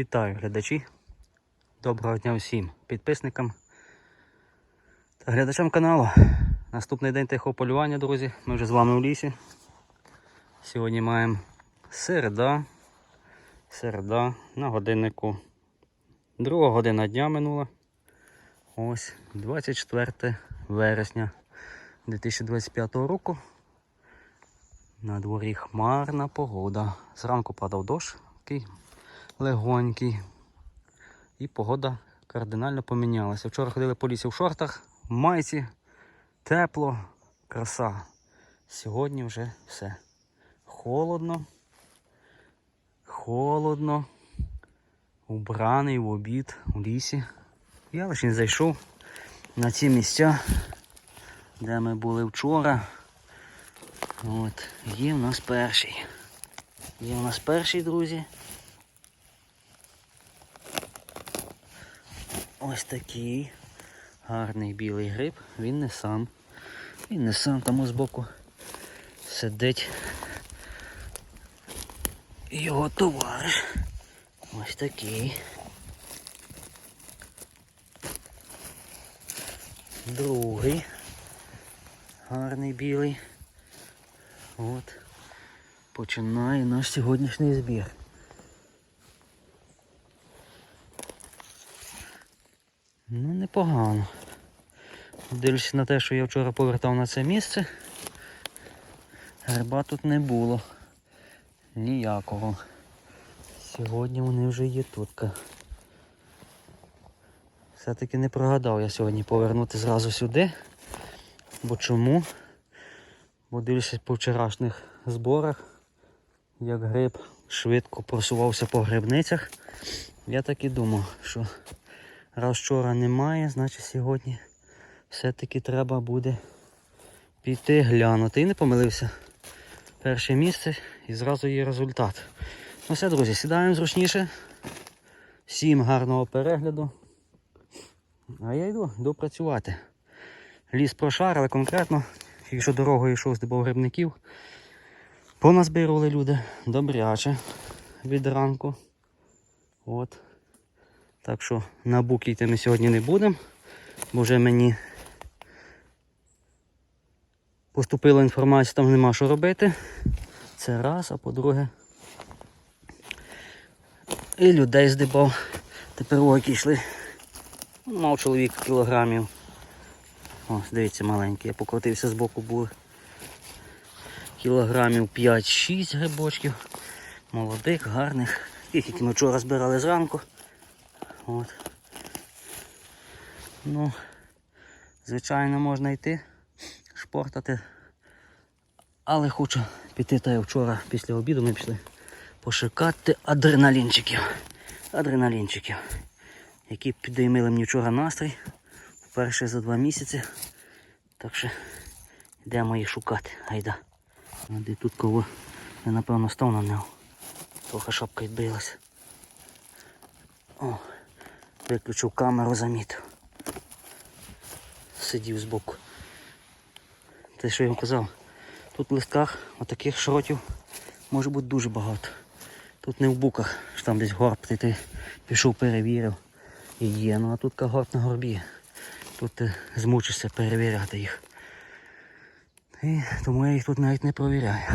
Вітаю глядачі. Доброго дня всім підписникам та глядачам каналу. Наступний день тихого полювання, друзі. Ми вже з вами у лісі. Сьогодні маємо середа. Середа на годиннику. Друга година дня минула. Ось 24 вересня 2025 року. На дворі хмарна погода. Зранку падав дощ, легонький. І погода кардинально помінялася. Вчора ходили по лісі в шортах, в майці, тепло, краса. Сьогодні вже все. Холодно. Холодно. Убраний в обід у лісі. Я лише не зайшов на ці місця, де ми були вчора. От, є в нас перший. Є в нас перший, друзі. Ось такий гарний білий гриб. Він не сам. Він не сам там збоку сидить. Його товариш. Ось такий. Другий. Гарний білий. От. Починає наш сьогоднішній збір. Ну, непогано. Дивлюся на те, що я вчора повертав на це місце. Гриба тут не було. Ніякого. Сьогодні вони вже є тут. Все-таки не прогадав я сьогодні повернути зразу сюди. Бо чому? Бо дивлюся по вчорашніх зборах, як гриб швидко просувався по грибницях. Я так і думав, що раз вчора немає, значить сьогодні все-таки треба буде піти глянути. І не помилився. Перше місце і зразу є результат. Ну все, друзі, сідаємо зручніше. Всім гарного перегляду. А я йду, йду працювати. Ліс прошарили конкретно. Якщо дорогою йшов з грибників, поназбирували люди добряче від ранку. От. Так що на буки йти ми сьогодні не будемо, бо вже мені поступила інформація, там нема що робити. Це раз, а по-друге. І людей здибав. Тепер оки йшли. Мав чоловік кілограмів. О, дивіться, маленький, я покрутився з боку були. Кілограмів 5-6 грибочків. Молодих, гарних. Які ми вчора збирали зранку. От. Ну, звичайно, можна йти, шпортати. Але хочу піти та я вчора після обіду ми пішли пошукати адреналінчиків. Адреналінчиків, які підіймили мені вчора настрій вперше за два місяці. Так що йдемо їх шукати. Гайда. Де тут кого? Я напевно став на нього. Трохи шапка відбилась. О, виключив камеру, замітив. Сидів збоку. Те, що я вам казав, тут в листках отаких шротів може бути дуже багато. Тут не в буках, що там десь горб, ти, ти пішов, перевірив і є. Ну а тут горб на горбі. Тут ти змучишся перевіряти їх. І тому я їх тут навіть не провіряю.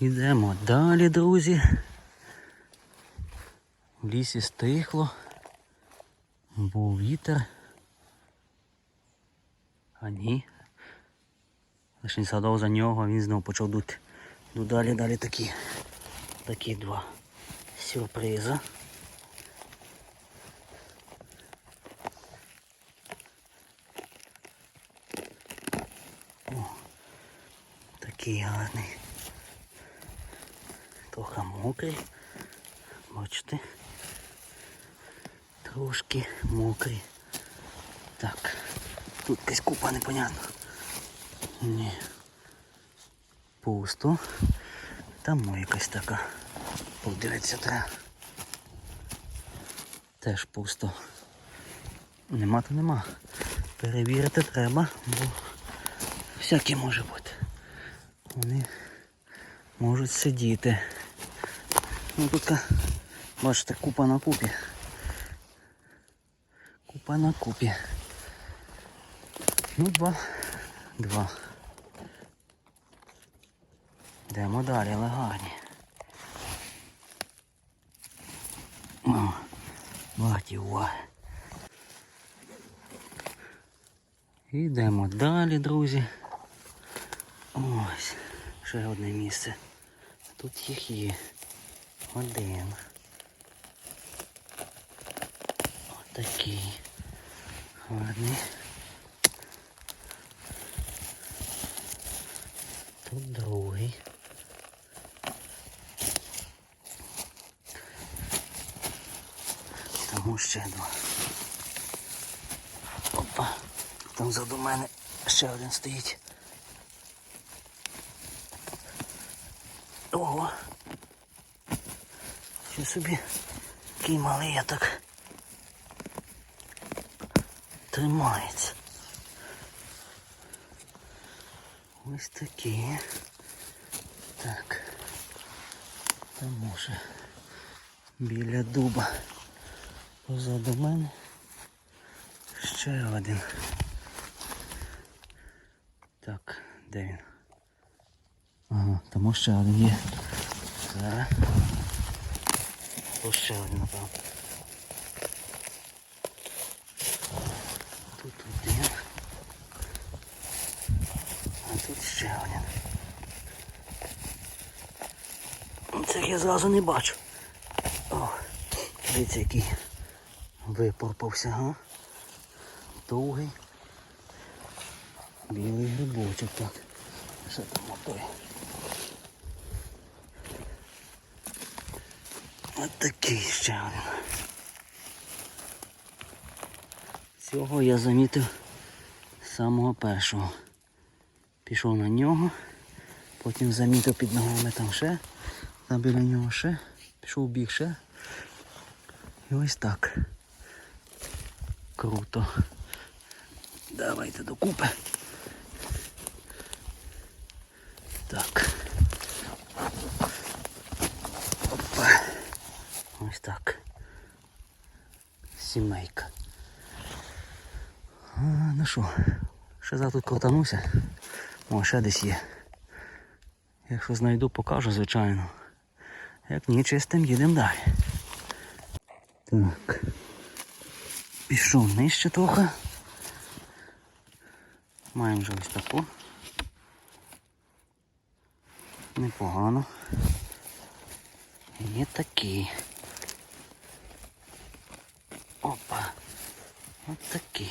Йдемо далі, друзі. В лісі стихло. Був вітер. А ні. Лише згадав за нього, він знову почав дути. Ну далі, далі такі. Такі два сюрпризи. О, такий гарний. Трохи мокрий. Бачите? Трошки мокрий. Так. Тут якась купа непонятна. Ні. Пусто. Там якась така. Подивитися треба. Теж пусто. Нема то нема. Перевірити треба, бо всяке може бути. Вони можуть сидіти. Ну тут, бачите, купа на купі. Купа на купі. Ну, два. Два. Йдемо далі, легані. О, варті уваги. Йдемо далі, друзі. Ось, ще одне місце. Тут їх є. Один. Отакий. Гарний. Тут другий. Тому ще два. Опа. Там ззаду мене ще один стоїть. Ого. Що собі який малий я так тримається. Ось такі. Так. Там може біля дуба. Позаду мене ще один. Так, де він? Ага, тому ще один є. Зараз. Ще один, напевно. Тут один. А тут ще один. Це я зразу не бачу. О, дивіться, який випорпався, га? Довгий. Білий грибочок, так. Що там отой? От такий ще один. Цього я замітив самого першого. Пішов на нього, потім замітив під ногами там ще, там біля нього ще, пішов в бік ще. І ось так. Круто. Давайте докупи. Так. Опа. Ось так. Сімейка. А, ну що, ще тут крутануся. О, ще десь є. Якщо знайду, покажу, звичайно. Як ні, чистим, їдемо далі. Так. Пішов нижче трохи. Маємо вже ось таку. Непогано. Є такі. Опа. От такі.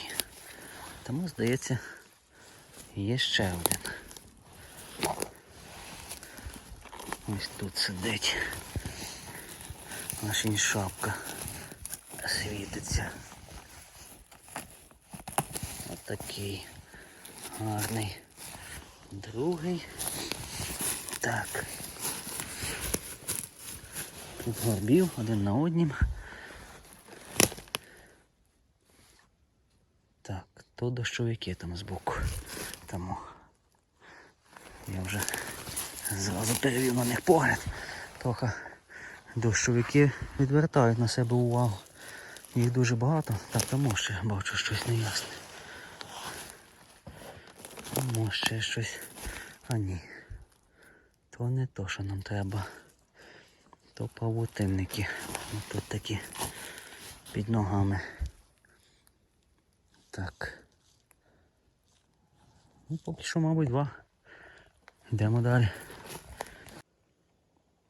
Тому, здається, є ще один. Ось тут сидить. Наша шапка світиться. От такий гарний. Другий. Так. Тут горбів один на однім. Так, то дощовики там збоку. Тому я вже зразу перевів на них погляд. Трохи дощовики відвертають на себе увагу. Їх дуже багато. Так, тому ще бачу щось неясне. Тому ще щось. А ні. То не то, що нам треба. То павутинники. Тут такі під ногами. Так. Ну, поки що, мабуть, два. Йдемо далі.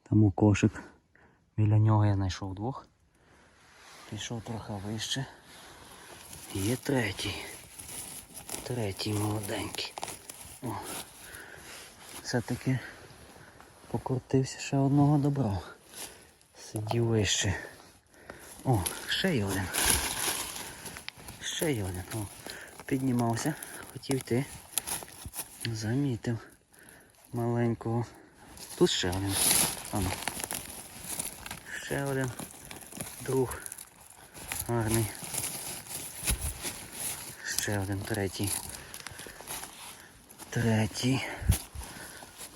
Тому кошик. Біля нього я знайшов двох. Пішов трохи вище. Є третій. Третій молоденький. О. Все-таки покрутився ще одного добро. Сидів вище. О, ще є один. Ще є один. О, піднімався, хотів йти. Замітив маленького. Тут ще один. Ану. Ще один друг. Гарний. Ще один третій. Третій.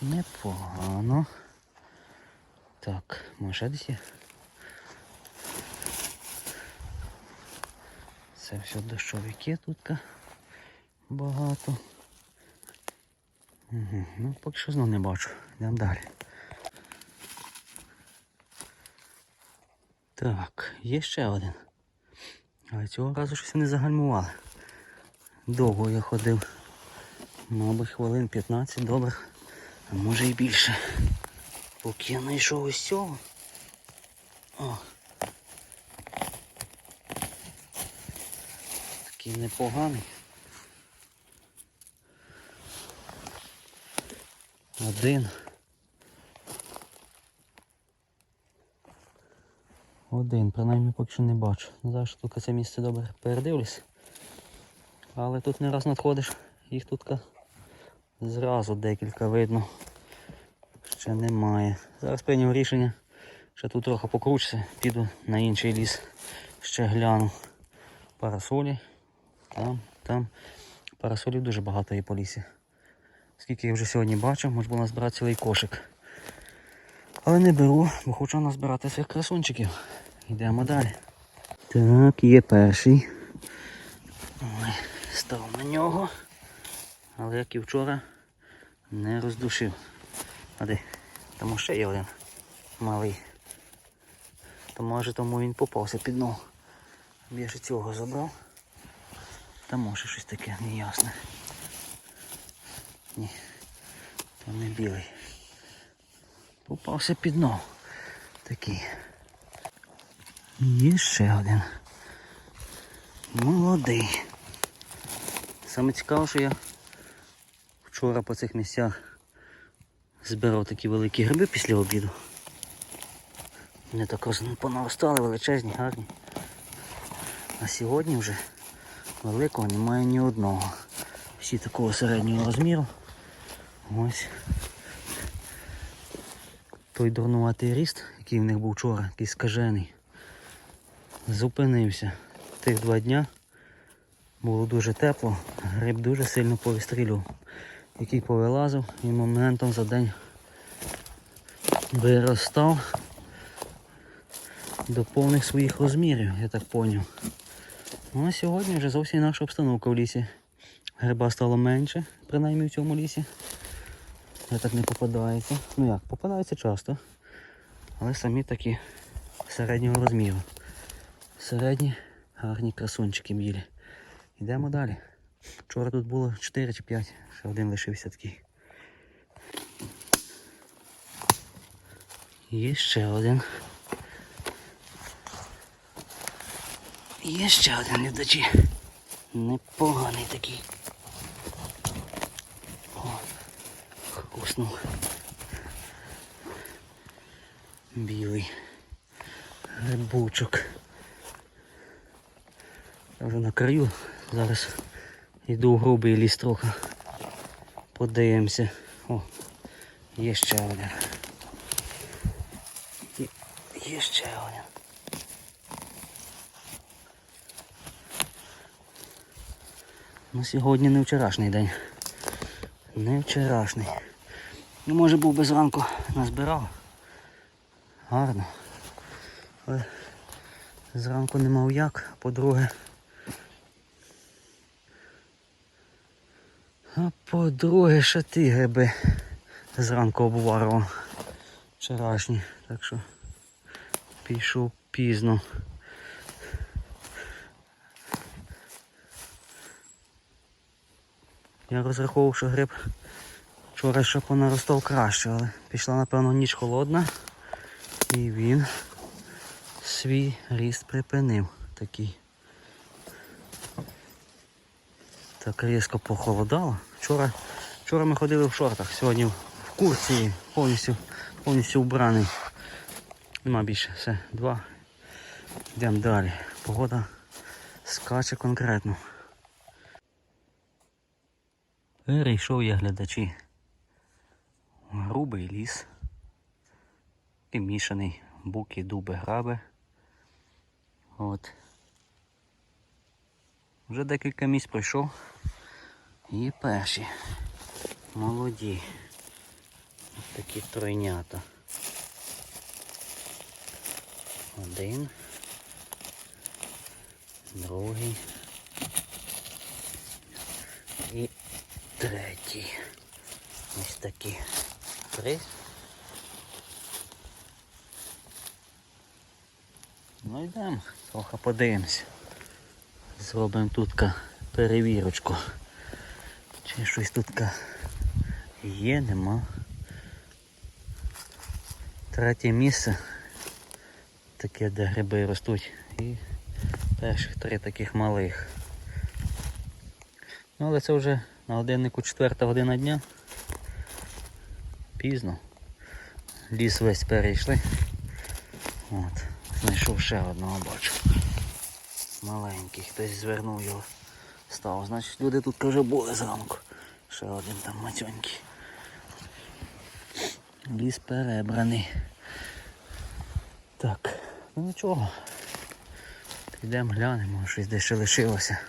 Непогано. Так, може десь є? Це все дощовики тут багато. Ну, поки що знов не бачу. Йдемо далі. Так, є ще один. Але цього разу щось не загальмували. Довго я ходив. Мабуть, хвилин 15 добрих, а може і більше. Поки я знайшов ось цього. О. Такий непоганий. Один. Один, принаймні поки що не бачу. Знаю, що тільки це місце добре передивлюсь. Але тут не раз надходиш, їх тут зразу декілька видно. Ще немає. Зараз прийняв рішення, що тут трохи покручуся, піду на інший ліс. Ще гляну. Парасолі. Там, там. Парасолів дуже багато є по лісі. Скільки я вже сьогодні бачив, можна було назбирати цілий кошик. Але не беру, бо хочу назбирати своїх красунчиків. Йдемо далі. Так, є перший. Ой, став на нього. Але як і вчора не роздушив. А де? Тому ще є один малий. То може тому він попався під ногу. Я цього забрав. Та може щось таке неясне. Ні, то не білий. Попався під ногу. Такий. Є ще один. Молодий. Саме цікаве, що я вчора по цих місцях збирав такі великі гриби після обіду. Вони так роз- понаростали, величезні, гарні. А сьогодні вже великого немає ні одного. Всі такого середнього розміру. Ось. Той дурнуватий ріст, який в них був вчора, який скажений, зупинився. Тих два дня було дуже тепло, гриб дуже сильно повистрілював, який повилазив і моментом за день виростав до повних своїх розмірів, я так поняв. Ну а сьогодні вже зовсім інакша обстановка в лісі. Гриба стало менше, принаймні в цьому лісі. Я так не попадається. Ну як, попадається часто. Але самі такі середнього розміру. Середні гарні красунчики білі. Йдемо далі. Вчора тут було 4 чи 5, ще один лишився такий. Є ще один. Є ще один глядачі. Непоганий такий. Хруснув. Білий грибочок. Я вже на краю. Зараз йду в грубий ліс трохи. Подивимося. О, є ще один. Є, ще один. Ну сьогодні не вчорашній день. Не вчорашній. Ну може був би зранку назбирав. Гарно. Але зранку не мав як, по-друге. А по-друге, ще ті гриби зранку обварував вчорашні. Так що пішов пізно. Я розраховував, що гриб вчора ще понаростав краще, але пішла, напевно, ніч холодна. І він свій ріст припинив такий. Так різко похолодало. Вчора, вчора ми ходили в шортах, сьогодні в курці повністю, повністю вбраний. Нема більше, все, два. Йдемо далі. Погода скаче конкретно. Перейшов я глядачі. Грубий ліс. І мішаний буки, дуби, граби. От. Вже декілька місць пройшов. І перші. Молоді. Ось такі тройнята. Один. Другий. І третій. Ось такі. Три. Ну йдемо, трохи подивимось. Зробимо тут перевірочку. Чи щось тут є, нема. Третє місце. Таке, де гриби ростуть. І перших три таких малих. Ну але це вже на годиннику четверта година дня. Пізно. Ліс весь перейшли. От. Знайшов ще одного бачу. Маленький, хтось звернув його. Став. Значить люди тут вже були зранку. Ще один там мацьонький. Ліс перебраний. Так, ну нічого. Підемо глянемо, щось десь ще лишилося.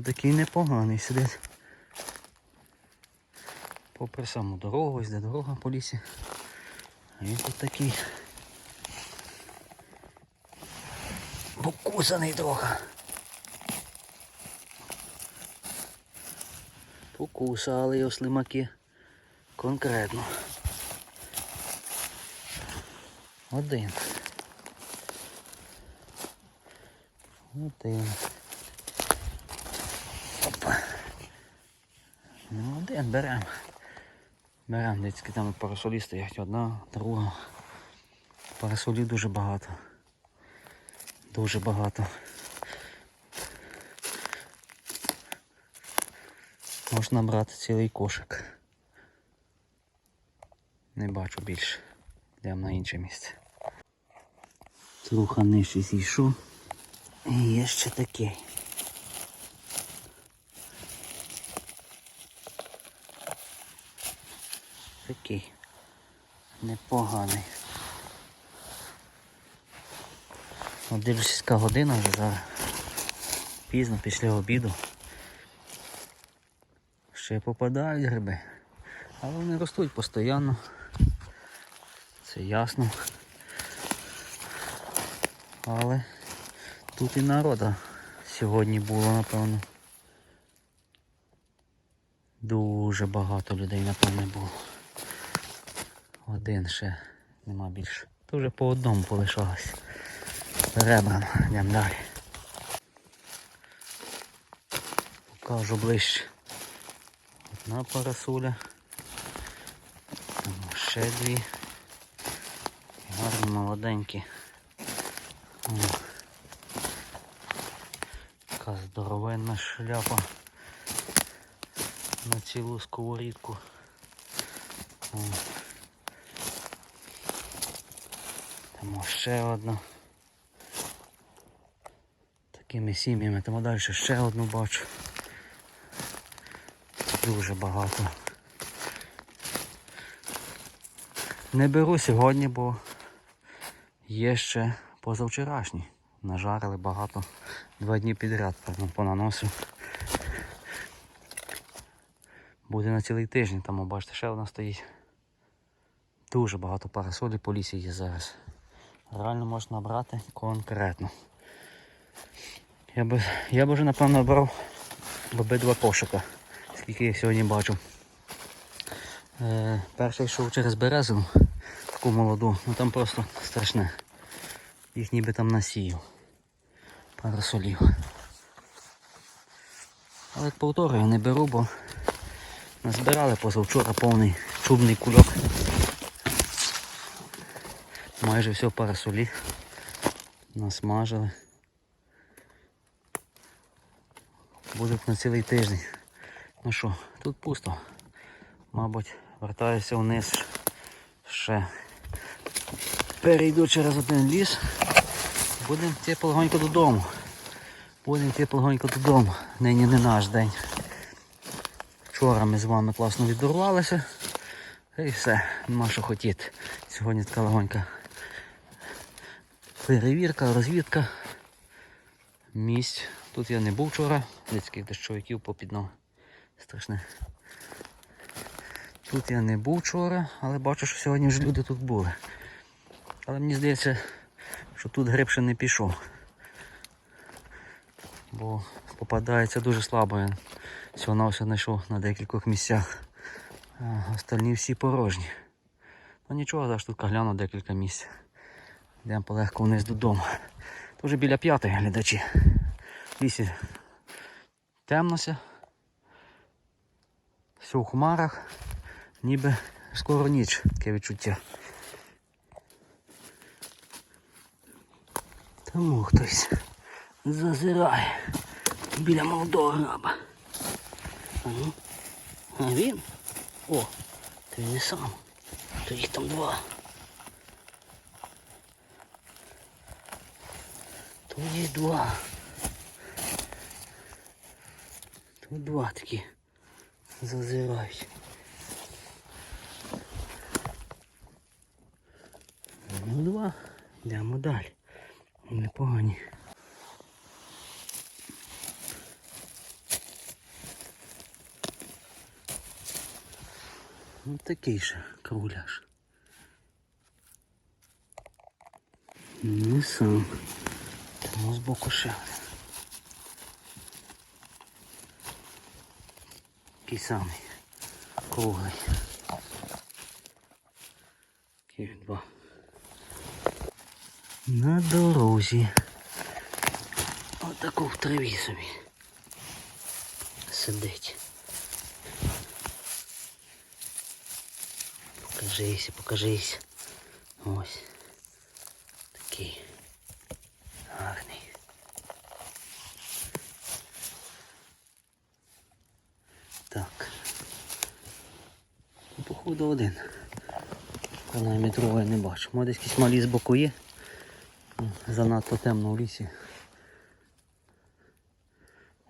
Тому такий непоганий сидить. Попри саму дорогу, ось де дорога по лісі. А він тут такий покусаний трохи. Покусали його слимаки. Конкретно. Один. Один. Опа. Ну, один беремо. Беремо, десь там парасолі стоять. Одна, друга. Парасолів дуже багато. Дуже багато. Можна брати цілий кошик. Не бачу більше. Йдемо на інше місце. Трохи нижче зійшов. І є ще такий. Такий. Непоганий. От дивлюсь, година вже зараз. Пізно після обіду. Ще попадають гриби. Але вони ростуть постійно. Це ясно. Але тут і народа сьогодні було, напевно. Дуже багато людей, напевно, було. Один ще, нема більше. То вже по одному полишалось. Ребрам, йдемо далі. Покажу ближче. Одна парасуля. Ще дві. Гарні молоденькі. Така здоровенна шляпа на цілу сковорідку. О. Там ще одна. Такими сім'ями. Там далі ще одну бачу. Дуже багато. Не беру сьогодні, бо є ще позавчорашні. Нажарили багато. Два дні підряд понаносив. Буде на цілий тиждень, там бачите, ще одна стоїть. Дуже багато парасолі по лісі є зараз. Реально можна брати конкретно. Я би, я б вже напевно брав обидва кошика, скільки я сьогодні бачу. Е, перший йшов через березу, таку молоду, ну там просто страшне. Їх ніби там насію. Парасолів. Але повторюю, не беру, бо назбирали позавчора повний чубний кульок. Майже все парасолі. Насмажили. Будуть на цілий тиждень. Ну що, тут пусто. Мабуть, вертаюся вниз ще. Перейду через один ліс. Будемо йти полегонько додому. Будемо йти полегонько додому. Нині не наш день. Вчора ми з вами класно віддорвалися. І все, нема що хотіти. Сьогодні така легонька перевірка, розвідка місць. Тут я не був вчора, людських дощовиків попідно. Страшне. Тут я не був вчора, але бачу, що сьогодні вже люди тут були. Але мені здається, що тут гриб ще не пішов. Бо попадається дуже слабо. Я всього все знайшов на декількох місцях. А остальні всі порожні. Ну нічого, зараз тут гляну декілька місць. Йдемо полегко вниз додому. Вже біля п'ятої глядачі. Лісі темнося. Все в хмарах. Ніби скоро ніч, таке відчуття. Тому хтось зазирає біля молодого граба. А ну, а він? О, то він не сам. То їх там два. Тут два. Тут два такі зазирають. Ну два. Йдемо далі. Непогані. Ну такий же кругляш. Не сам. Тому збоку ще. один. Такий самий. Круглий. Таких два. На дорозі. Отаку в траві собі. Сидить. Покажися, покажись. Ось. Такий. Походу один. Принаймні другого не бачу. Може десь якісь малі з боку є. Занадто темно в лісі.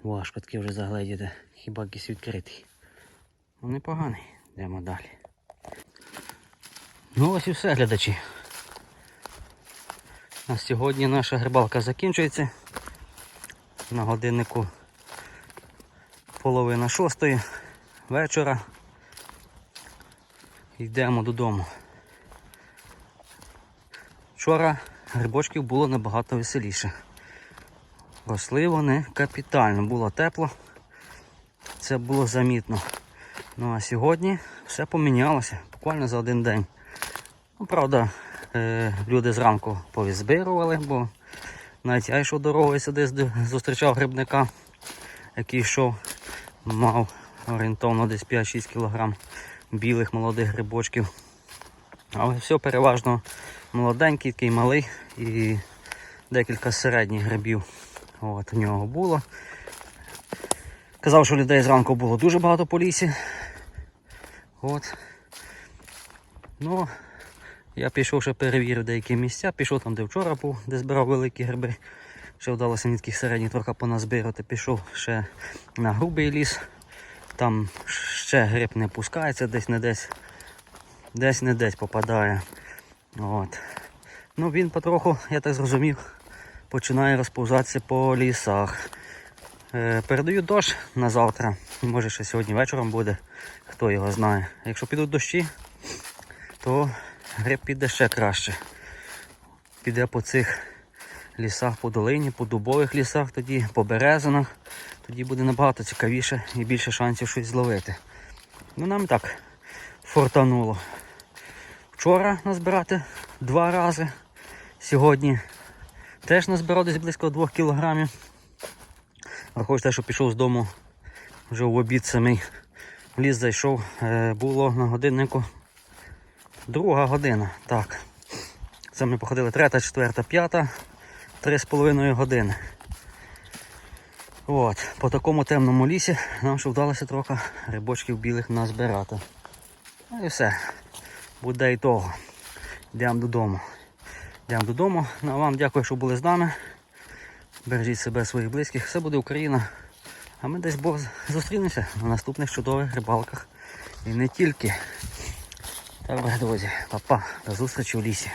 Важко таки вже загледіти. Хіба якийсь відкритий. Ну непоганий. Йдемо далі. Ну ось і все, глядачі. На сьогодні наша грибалка закінчується. На годиннику половина шостої вечора. Йдемо додому. Вчора грибочків було набагато веселіше. Росли вони капітально, було тепло, це було замітно. Ну а сьогодні все помінялося буквально за один день. Ну, правда, е, люди зранку повізбирували, бо навіть я йшов дорогою сюди, зустрічав грибника, який йшов, мав орієнтовно десь 5-6 кг білих молодих грибочків. Але все переважно молоденький, такий малий і декілька середніх грибів. От, у нього було. Казав, що людей зранку було дуже багато по лісі. От. Ну, я пішов ще перевірив деякі місця, пішов там, де вчора був, де збирав великі гриби. Ще вдалося мені таких середніх трохи поназбирати. Пішов ще на грубий ліс. Там ще гриб не пускається, десь не десь, десь не десь попадає. От. Ну він потроху, я так зрозумів, починає розповзатися по лісах. Е, передаю дощ на завтра. Може ще сьогодні вечором буде, хто його знає. Якщо підуть дощі, то гриб піде ще краще. Піде по цих лісах, по долині, по дубових лісах, тоді по березинах. Тоді буде набагато цікавіше і більше шансів щось зловити. Ну нам так фортануло. Вчора назбирати два рази. Сьогодні теж назбирав десь близько 2 кілограмів. Враховуючи те, що пішов з дому вже в обід самий. В ліс зайшов, е, було на годиннику друга година. Так. Це ми походили третя, четверта, п'ята, три з половиною години. От, по такому темному лісі нам ще вдалося трохи рибочків білих назбирати. Ну і все. Буде і того. Йдемо додому. Йдемо додому. Ну, а вам дякую, що були з нами. Бережіть себе, своїх близьких. Все буде Україна. А ми десь Бог зустрінемося на наступних чудових рибалках. І не тільки. Так, друзі, папа, до зустрічі в лісі.